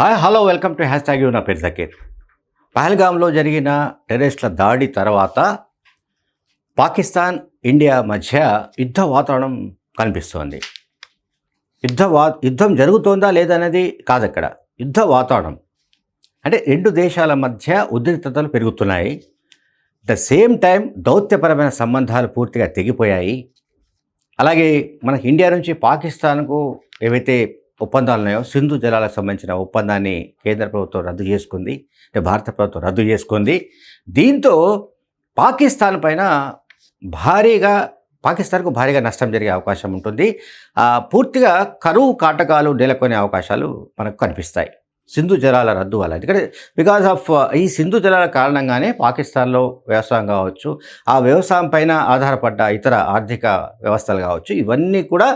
Hi hello welcome to hashtag నా పేరు జకీర్. పహల్గామ్లో జరిగిన టెరెస్ట్ల దాడి తర్వాత పాకిస్తాన్ ఇండియా మధ్య యుద్ధ వాతావరణం కనిపిస్తోంది. యుద్ధ వా యుద్ధం జరుగుతోందా లేదనేది కాదు అక్కడ యుద్ధ వాతావరణం. అంటే రెండు దేశాల మధ్య ఉద్రిక్తతలు పెరుగుతున్నాయి. ద సేమ్ టైం దౌత్యపరమైన సంబంధాలు పూర్తిగా తెగిపోయాయి. అలాగే మనకి ఇండియా నుంచి పాకిస్తాన్కు ఏవైతే ఒప్పందాలు ఉన్నాయో సింధు జలాలకు సంబంధించిన ఒప్పందాన్ని కేంద్ర ప్రభుత్వం రద్దు చేసుకుంది అంటే భారత ప్రభుత్వం రద్దు చేసుకుంది. దీంతో పాకిస్తాన్ పైన భారీగా పాకిస్తాన్కు భారీగా నష్టం జరిగే అవకాశం ఉంటుంది. పూర్తిగా కరువు కాటకాలు నెలకొనే అవకాశాలు మనకు కనిపిస్తాయి. సింధు జలాల రద్దు వల్ల. ఎందుకంటే బికాస్ ఆఫ్ uh, ఈ సింధు జలాల కారణంగానే పాకిస్తాన్లో వ్యవసాయం కావచ్చు ఆ వ్యవసాయం పైన ఆధారపడ్డ ఇతర ఆర్థిక వ్యవస్థలు కావచ్చు ఇవన్నీ కూడా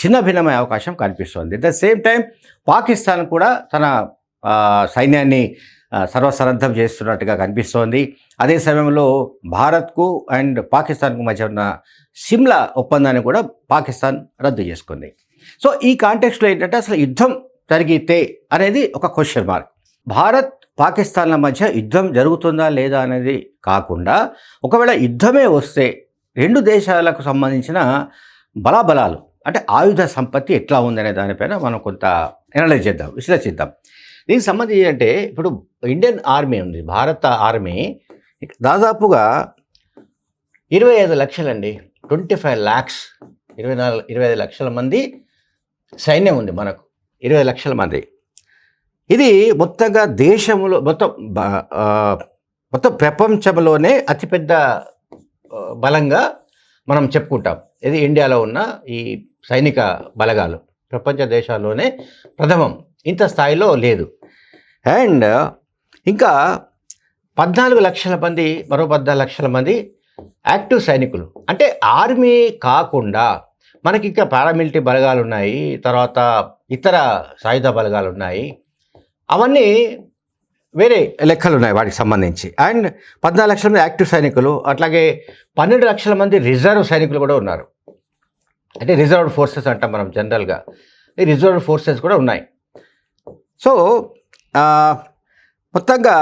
చిన్న భిన్నమయ్యే అవకాశం కనిపిస్తుంది. ద సేమ్ టైం పాకిస్తాన్ కూడా తన సైన్యాన్ని సర్వసన్నద్ధం చేస్తున్నట్టుగా కనిపిస్తోంది. అదే సమయంలో భారత్కు అండ్ పాకిస్తాన్కు మధ్య ఉన్న సిమ్లా ఒప్పందాన్ని కూడా పాకిస్తాన్ రద్దు చేసుకుంది. సో ఈ కాంటెక్స్లో ఏంటంటే అసలు యుద్ధం జరిగితే అనేది ఒక క్వశ్చన్ మార్క్ భారత్ పాకిస్తాన్ల మధ్య యుద్ధం జరుగుతుందా లేదా అనేది కాకుండా ఒకవేళ యుద్ధమే వస్తే రెండు దేశాలకు సంబంధించిన బలాబలాలు అంటే ఆయుధ సంపత్తి ఎట్లా ఉందనే దానిపైన మనం కొంత ఎనలైజ్ చేద్దాం విశ్లేషిద్దాం. దీనికి సంబంధించి అంటే ఇప్పుడు ఇండియన్ ఆర్మీ ఉంది భారత ఆర్మీ దాదాపుగా ఇరవై ఐదు లక్షలండి ట్వంటీ ఫైవ్ ల్యాక్స్ ఇరవై నాలుగు ఇరవై ఐదు లక్షల మంది సైన్యం ఉంది మనకు. ఇరవై లక్షల మంది. ఇది మొత్తంగా దేశంలో మొత్తం బ- మొత్తం ప్రపంచంలోనే అతిపెద్ద బలంగా మనం చెప్పుకుంటాం. ఇది ఇండియాలో ఉన్న ఈ సైనిక బలగాలు. ప్రపంచ దేశాల్లోనే ప్రథమం. ఇంత స్థాయిలో లేదు. అండ్ ఇంకా పద్నాలుగు లక్షల మంది మరో పద్నాలుగు లక్షల మంది యాక్టివ్ సైనికులు. అంటే ఆర్మీ కాకుండా మనకి ఇంకా పారామిలిటరీ బలగాలు ఉన్నాయి తర్వాత ఇతర సాయుధ బలగాలు ఉన్నాయి అవన్నీ వేరే లెక్కలు ఉన్నాయి వాటికి సంబంధించి. అండ్ పద్నాలుగు లక్షల మంది యాక్టివ్ సైనికులు అట్లాగే పన్నెండు లక్షల మంది రిజర్వ్ సైనికులు కూడా ఉన్నారు. అంటే రిజర్వ్డ్ ఫోర్సెస్ అంటాం మనం జనరల్గా. ఈ రిజర్వ్డ్ ఫోర్సెస్ కూడా ఉన్నాయి. సో మొత్తంగా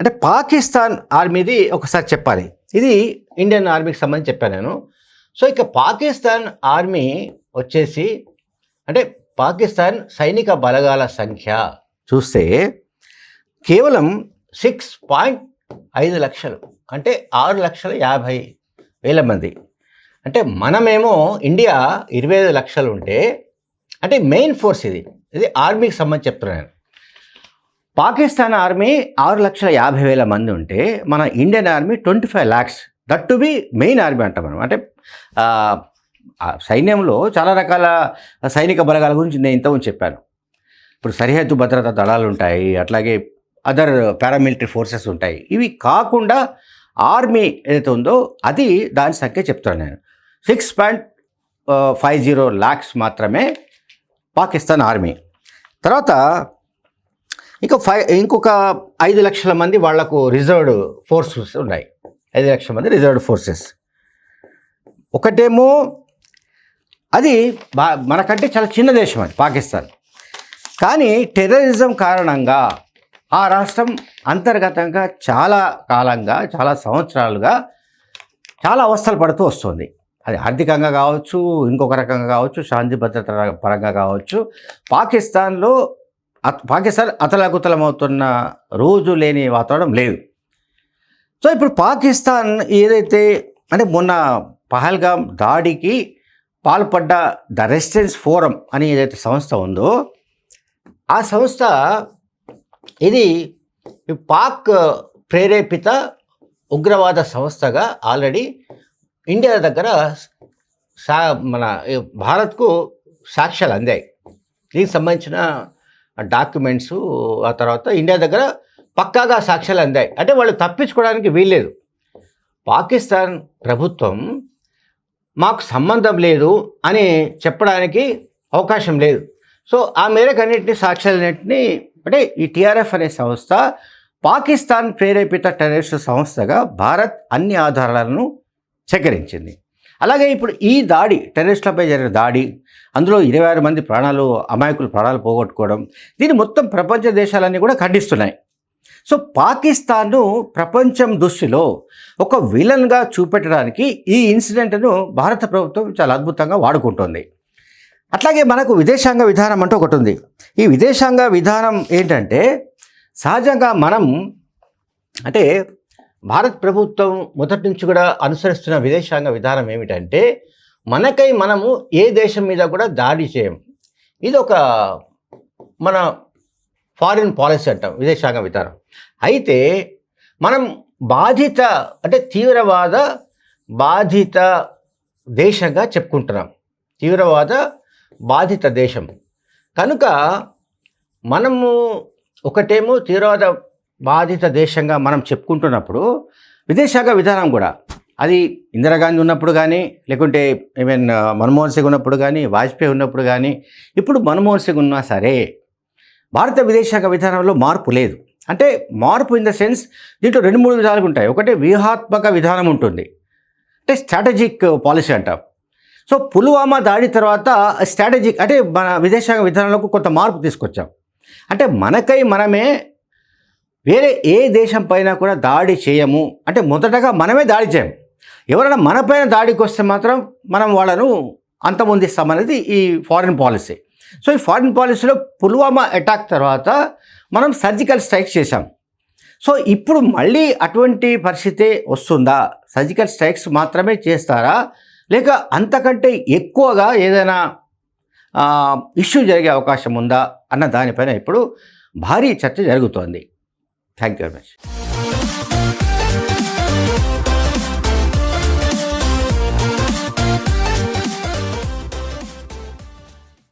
అంటే పాకిస్తాన్ ఆర్మీది ఒకసారి చెప్పాలి. ఇది ఇండియన్ ఆర్మీకి సంబంధించి చెప్పాను నేను. సో ఇక పాకిస్తాన్ ఆర్మీ వచ్చేసి అంటే పాకిస్తాన్ సైనిక బలగాల సంఖ్య చూస్తే కేవలం సిక్స్ పాయింట్ ఐదు లక్షలు అంటే ఆరు లక్షల యాభై వేల మంది. అంటే మనమేమో ఇండియా ఇరవై ఐదు లక్షలు ఉంటే అంటే మెయిన్ ఫోర్స్ ఇది ఇది ఆర్మీకి సంబంధించి చెప్తున్నాను పాకిస్తాన్ ఆర్మీ ఆరు లక్షల యాభై వేల మంది ఉంటే మన Indian army twenty five lakhs that to be main army అంటాం మనం. అంటే సైన్యంలో చాలా రకాల సైనిక బలగాల గురించి నేను ఇంతకుముందు చెప్పాను. ఇప్పుడు సరిహద్దు భద్రతా దళాలు ఉంటాయి అట్లాగే అదర్ పారామిలిటరీ ఫోర్సెస్ ఉంటాయి. ఇవి కాకుండా ఆర్మీ ఏదైతే ఉందో అది దాని సంఖ్య చెప్తాను నేను. Six point five zero lakhs మాత్రమే పాకిస్తాన్ ఆర్మీ. తర్వాత ఇంకా ఫైవ్ ఇంకొక ఐదు లక్షల మంది వాళ్ళకు రిజర్వ్డ్ ఫోర్సెస్ ఉన్నాయి. ఐదు లక్షల మంది రిజర్వ్డ్ ఫోర్సెస్. ఒకటేమో అది బా మనకంటే చాలా చిన్న దేశం అది పాకిస్తాన్. కానీ టెర్రరిజం కారణంగా ఆ రాష్ట్రం అంతర్గతంగా చాలా కాలంగా చాలా సంవత్సరాలుగా చాలా అవస్థలు పడుతూ వస్తుంది. అది ఆర్థికంగా కావచ్చు ఇంకొక రకంగా కావచ్చు శాంతి భద్రత పరంగా కావచ్చు. పాకిస్తాన్లో అత్- పాకిస్తాన్ అతలాకుతలమవుతున్న రోజు లేని వాతావరణం లేదు. సో ఇప్పుడు పాకిస్తాన్ ఏదైతే అంటే మొన్న పహల్గామ్ దాడికి పాల్పడ్డ ద రెసిస్టెన్స్ ఫోరం అని ఏదైతే సంస్థ ఉందో ఆ సంస్థ ఇది పాక్ ప్రేరేపిత ఉగ్రవాద సంస్థగా ఆల్రెడీ ఇండియా దగ్గర సా మన భారత్కు సాక్ష్యాలు అందాయి. దీనికి సంబంధించిన డాక్యుమెంట్స్ ఆ తర్వాత ఇండియా దగ్గర పక్కాగా సాక్ష్యాలు అందాయి. అంటే వాళ్ళు తప్పించుకోవడానికి వీల్లేదు. పాకిస్తాన్ ప్రభుత్వం మాకు సంబంధం లేదు అని చెప్పడానికి అవకాశం లేదు. సో ఆ మేరకు అన్నింటినీ సాక్ష్యాలన్నింటినీ అంటే ఈ టీఆర్ఎఫ్ అనే సంస్థ పాకిస్తాన్ ప్రేరేపిత టెర్రరిస్ట్ సంస్థగా భారత్ అన్ని ఆధారాలను సేకరించింది. అలాగే ఇప్పుడు ఈ దాడి టెర్రరిస్టులపై జరిగిన దాడి అందులో ఇరవై ఆరు మంది ప్రాణాలు అమాయకులు ప్రాణాలు పోగొట్టుకోవడం దీన్ని మొత్తం ప్రపంచ దేశాలన్నీ కూడా ఖండిస్తున్నాయి. సో పాకిస్తాన్ను ప్రపంచం దృష్టిలో ఒక విలన్గా చూపెట్టడానికి ఈ ఇన్సిడెంట్ను భారత ప్రభుత్వం చాలా అద్భుతంగా వాడుకుంటుంది. అట్లాగే మనకు విదేశాంగ విధానం అంటూ ఒకటి ఉంది. ఈ విదేశాంగ విధానం ఏంటంటే సహజంగా మనం అంటే భారత ప్రభుత్వం మొదటి నుంచి కూడా అనుసరిస్తున్న విదేశాంగ విధానం ఏమిటంటే మనకై మనము ఏ దేశం మీద కూడా దాడి చేయం. ఇది ఒక మన ఫారిన్ పాలసీ అంటాం విదేశాంగ విధానం. అయితే మనం బాధిత అంటే తీవ్రవాద బాధిత దేశంగా చెప్పుకుంటున్నాం. తీవ్రవాద బాధిత దేశం. కనుక మనము ఒకటేమో తీవ్రవాద బాధిత దేశంగా మనం చెప్పుకుంటున్నప్పుడు విదేశాంగ విధానం కూడా అది ఇందిరాగాంధీ ఉన్నప్పుడు కానీ లేకుంటే ఐ మీన్ మన్మోహన్ సింగ్ ఉన్నప్పుడు కానీ వాజ్పేయి ఉన్నప్పుడు కానీ ఇప్పుడు మన్మోహన్ సింగ్ ఉన్నా సరే భారత విదేశాంగ విధానంలో మార్పు లేదు. అంటే మార్పు ఇన్ ద సెన్స్ దీంట్లో రెండు మూడు విధాలుగా ఉంటాయి. ఒకటి వ్యూహాత్మక విధానం ఉంటుంది. అంటే స్ట్రాటజిక్ పాలసీ అంటాం. సో పుల్వామా దాడి తర్వాత స్ట్రాటజిక్ అంటే మన విదేశాంగ విధానంలో కొంత మార్పు తీసుకొచ్చాం. అంటే మనకై మనమే వేరే ఏ దేశం పైన కూడా దాడి చేయము. అంటే మొదటగా మనమే దాడి చేయము ఎవరైనా మనపైన దాడికి వస్తే మాత్రం మనం వాళ్ళను అంతమొందిస్తామనేది ఈ ఫారిన్ పాలసీ. సో ఈ ఫారిన్ పాలసీలో పుల్వామా అటాక్ తర్వాత మనం సర్జికల్ స్ట్రైక్స్ చేశాం. సో ఇప్పుడు మళ్ళీ అటువంటి పరిస్థితి వస్తుందా? సర్జికల్ స్ట్రైక్స్ మాత్రమే చేస్తారా? లేక అంతకంటే ఎక్కువగా ఏదైనా ఇష్యూ జరిగే అవకాశం ఉందా? అన్న దానిపైన ఇప్పుడు భారీ చర్చ జరుగుతోంది. Thank you very much.